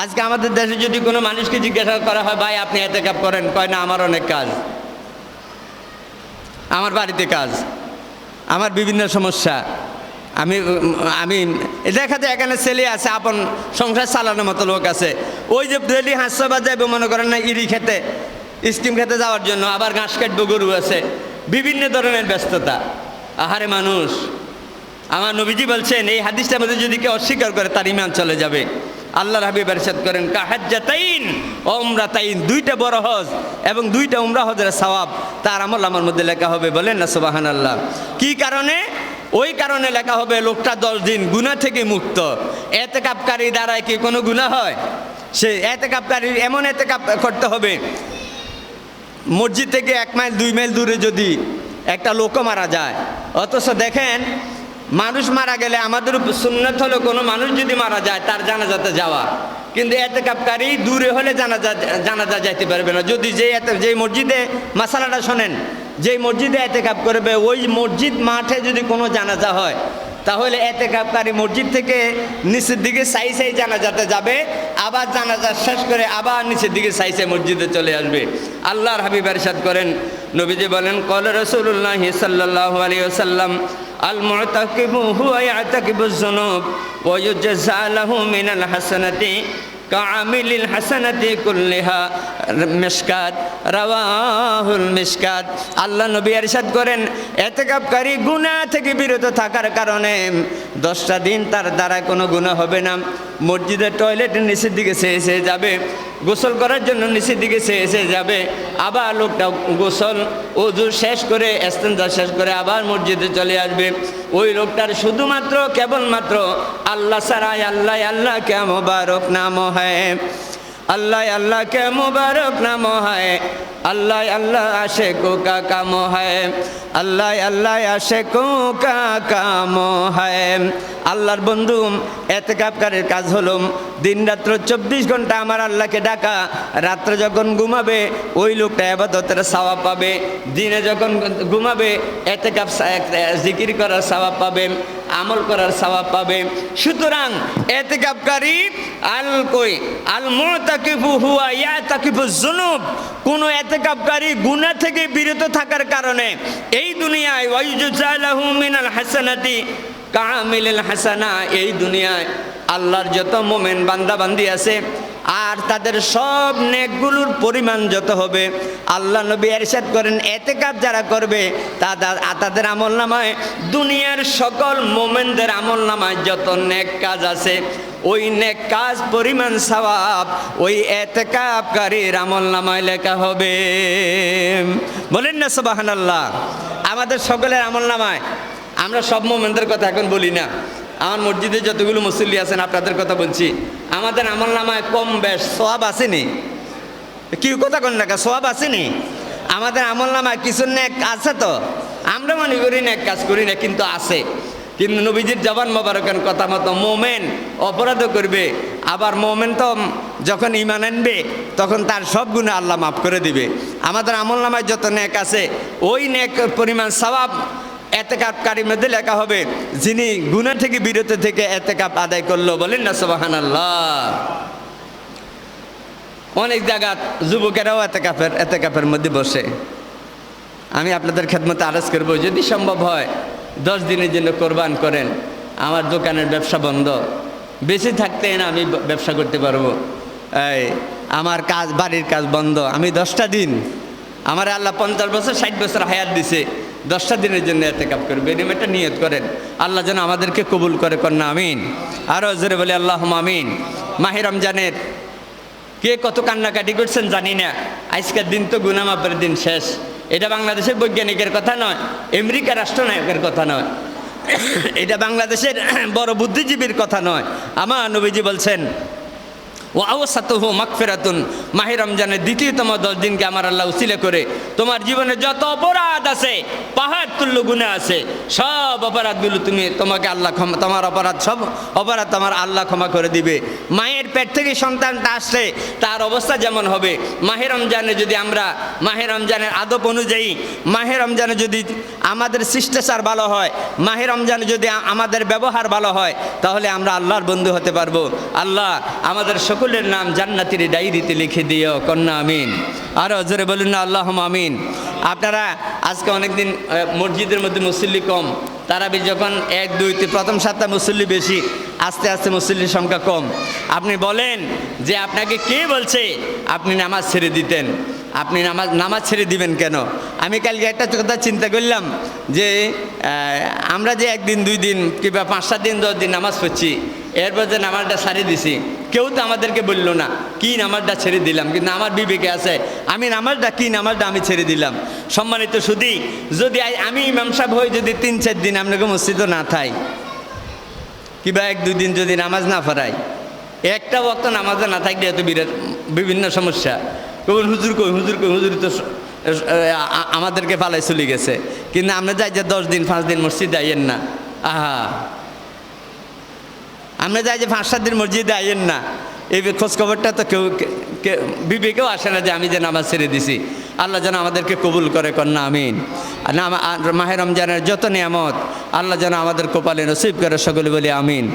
আজকে আমাদের দেশে যদি কোনো মানুষকে জিজ্ঞাসা করা হয়, ভাই, আপনি এতে কাপ করেন? কয়, না, আমার অনেক কাজ। আমার বাড়িতে কাজ। আমার বিভিন্ন সমস্যা। আমি আমি, দেখা যায় এখানে ছেলে আছে, আপন সংসার চালানোর মতো লোক আছে। ওই যে ডেলি হাস্য বাজাইবে, মনে করেন না, ইরি খেতে, স্টিম খেতে যাওয়ার জন্য, আবার ঘাস কাটবো, গরু আছে। বিভিন্ন ধরনের ব্যস্ততা। আহারে মানুষ। আমার নবীজি বলছেন, এই হাদিসটার মধ্যে যদি কেউ অস্বীকার করে, তার ইমান চলে যাবে। আল্লাহ হাবিব এরশাদ করেন কাহাজ্জাতাইন ওমরাতাইন। দুইটা বড় হজ এবং দুইটা উমরা হজের সওয়াব। তার আমল আমার মধ্যে লেখা হবে, বলেন না সুবাহান আল্লাহ কি কারণে? ওই কারণে লেখা হবে, লোকটা দশ দিন গুণা থেকে মুক্ত। এতে কাপকারী দ্বারায় কি কোনো গুণা হয়? সে এতে কাপকারী এমন এতে কাপ করতে হবে, মসজিদ থেকে এক মাইল, দুই মাইল দূরে যদি একটা লোকও মারা যায়। অথচ দেখেন মানুষ মারা গেলে আমাদের সুন্নত হলো, কোনো মানুষ যদি মারা যায়, তার জানাজাতে যাওয়া। কিন্তু এতে কাপকারী দূরে হলে জানাজা জানাজা যাইতে পারবে না। যদি যে এতে যে মসজিদে, মাসালাটা শোনেন যেই মসজিদে এতে কাপ করবে, ওই মসজিদ মাঠে যদি কোনো জানাজা হয়, তাহলে এতে কাপকারী মসজিদ থেকে নিচের দিকে সাই সাই জানাজাতে যাবে, আবার জানাজা শেষ করে আবার নিচের দিকে সাই সাই মসজিদে চলে আসবে। আল্লাহর হাবিব এরশাদ করেন, নবীজি বলেন, কল রসুল্লাহ সাল্লাহ আলী সাল্লাম আল মুতাকিবু হুয়া ইয়াতাকিবু যুনুব ওয়া ইউজাযা লাহু মিনাল হাসানাতি কামিলিল হাসানাতি কুল্লিহা মিশকাত, রাওয়াহুল মিশকাত। আল্লাহ নবী ইরশাদ করেন এতেকাবকারী গুনাহ থেকে বিরত থাকার কারণে দশটা দিন তার দ্বারা কোনো গুনাহ হবে না। মসজিদের টয়লেটের নিচের দিকে সে এসে যাবে, গোসল করার জন্য নিচের দিকে সে এসে যাবে। আবার লোকটা গোসল ওজু শেষ করে এস্তেঞ্জা শেষ করে আবার মসজিদে চলে আসবে। ওই লোকটার শুধুমাত্র, কেবলমাত্র আল্লাহ সারাই আল্লাহ আল্লাহ কে মুবারক নাম হয়। আল্লাহ আল্লাহ কে মুবারক নাম হয়। আল্লাহ আল্লাহ আসে কো কা কাম হয় আল্লাহ আল্লাহ আসে কো কা কাম হয় আল্লাহর বন্ধু, এতেকাপকারের কাজ হলো দিন রাত্র চব্বিশ ঘণ্টা আমার আল্লাহকে ডাকা, রাত্রে যখন ঘুমাবে, ওই লোকটা আবাদতের সাওয়াব পাবে, দিনে যখন ঘুমাবে, এতেকাপ জিকির করার সাওয়াব পাবে, আমল করার সাওয়াব পাবে। সুতরাং এতেকাপকারী আল কই? আল মুতাকিফু হুয়া ইয়াতাকিফু যুনুব। কোন এতেকাপকারী গুনাহ থেকে বিরত থাকার কারণে এই দুনিয়ায় ওয়াইজুজালাহু মিনাল হাসানাতি কামিলুল হাসানা এই দুনিয়ায় আল্লাহর যত মোমেন বান্দা বান্দি আছে, আর তাদের সব নেকগুলোর পরিমাণ যত হবে, আল্লাহ নবী এরশাদ করেন এতে কাজ যারা করবে তাদের তাদের আমল নামায় দুনিয়ার সকল মোমেনদের আমল নামায় যত নেক কাজ আছে, ওই নেক কাজ পরিমাণ সওয়াব, ওই এতেকাবকারীর আমল নামায় লেখা হবে। বলেন না সবাহান আল্লাহ আমাদের সকলের আমল নামায় আমরা সব মোমেনদের কথা এখন বলি না। আমার মসজিদে যতগুলো মুসল্লি আছেন, আপনাদের কথা বলছি। আমাদের আমল নামায় কম বেশ সোয়াব আসেনি। কি কথা কোন না সোয়াব আসেনি। আমাদের আমল নামায় কিছু নেক আছে তো? আমরা মনে করি নেক কাজ করি না, কিন্তু আছে। কিন্তু নবীজির জবান মোবারকের কথা মতো মোমেন অপরাধও করবে। আবার মোমেন তো যখন ইমান আনবে, তখন তার সব গুণে আল্লাহ মাফ করে দিবে। আমাদের আমল নামায় যত নেক আছে, ওই নেক পরিমাণ সবাব এতেকাপকারীর মধ্যে লেখা হবে, যিনি গুণা থেকে বিরত থেকে এতেকাপ আদায় করল, বলেন না সোবাহান আল্লাহ অনেক জায়গা যুবকেরাও এতেকাপের এতেকাপের মধ্যে বসে। আমি আপনাদের খেদমতে আরজ করব, যদি সম্ভব হয়, দশ দিনের জন্য কোরবান করেন, আমার দোকানের ব্যবসা বন্ধ। বেশি থাকতে না আমি ব্যবসা করতে পারব। এই, আমার কাজ, বাড়ির কাজ বন্ধ। আমি দশটা দিন, আমার আল্লাহ পঞ্চাশ বছর, ষাট বছর হায়াত দিছে। দশটা দিনের জন্য এতে কাপ করবে একটা নিয়ত করেন। আল্লাহ যেন আমাদেরকে কবুল করে, কন্যা, আমিন। আরও জোরে বলে আল্লাহ আমিন। মাহির রমজানের কে কত কান্নাকাটি করছেন জানি না। আজকের দিন তো গুনামাপের দিন শেষ। এটা বাংলাদেশের বৈজ্ঞানিকের কথা নয় আমেরিকা রাষ্ট্রনায়কের কথা নয়। এটা বাংলাদেশের বড় বুদ্ধিজীবীর কথা নয়। আমার নবীজি বলছেন ও আওসাতহু মাকফেরাতুন মাহি রমজানের দ্বিতীয়তম দশ দিনকে আমার আল্লাহ উসিলে করে তোমার জীবনে যত অপরাধ আছে, পাহাড় তুল্য গুণে আছে, সব অপরাধগুলো তুমি তোমাকে আল্লাহ ক্ষমা, তোমার অপরাধ সব অপরাধ তোমার আল্লাহ ক্ষমা করে দিবে। মায়ের পেট থেকে সন্তানটা আসলে তার অবস্থা যেমন হবে। মাহে রমজানে যদি আমরা, মাহে রমজানের আদব অনুযায়ী, মাহে রমজানে যদি আমাদের শিষ্টাচার ভালো হয়, মাহে রমজানে যদি আমাদের ব্যবহার ভালো হয়, তাহলে আমরা আল্লাহর বন্ধু হতে পারব। আল্লাহ আমাদের সকলের নাম জান্নাতির ডায়েরিতে লিখে দিও, কন্যা আমিন। আরও জোরে বলুন না আল্লাহ আমিন। আপনারা আজকে অনেকদিন মসজিদের মধ্যে মুসল্লি কম। তারাবি যখন এক, দুই, তিন, প্রথম সপ্তাহ মুসল্লি বেশি, আস্তে আস্তে মুসল্লির সংখ্যা কম। আপনি বলেন যে আপনাকে কে বলছে, আপনি নামাজ ছেড়ে দিতেন। আপনি নামাজ নামাজ ছেড়ে দিবেন কেন? আমি কালকে একটা কথা চিন্তা করলাম যে আমরা যে একদিন, দুই দিন কিংবা পাঁচ, সাত দিন, দশ দিন নামাজ পড়ছি এরপর যে নামাজটা ছাড়িয়ে দিছি, কেউ তো আমাদেরকে বলল না, কি নামাজটা ছেড়ে দিলাম? কিন্তু আমার বিবেকে আছে, আমি নামাজটা, কি নামাজটা আমি ছেড়ে দিলাম? সম্মানিত শুধু যদি আমি ইমাম সাহেব হই, যদি তিন, চার দিন আপনাকে মসজিদও না থাই, কিংবা এক, দুই দিন যদি নামাজ না ফরাই একটা বক্ত নামাজে না থাকলে এত বিরাট, বিভিন্ন সমস্যা। কেবল হুজুর কই হুজুর কই, হুজুর তো আমাদেরকে পালাই চলে গেছে। কিন্তু আমরা যাই যে দশ দিন, পাঁচ দিন মসজিদ আইয়েন না। আহা। আমরা যাই যে পাঁচ সাত দিন মসজিদে আইয়েন না। এই খোঁজখবরটা তো কেউ বিবেকেও আসে না যে আমি যে নামাজ ছেড়ে দিছি। আল্লাহ যেন আমাদেরকে কবুল করে, কন্যা, আমিন। আর মাহের রমজানের যত নিয়ামত, আল্লাহ যেন আমাদের কপালে নসিব করে, সকলে বলি আমিন।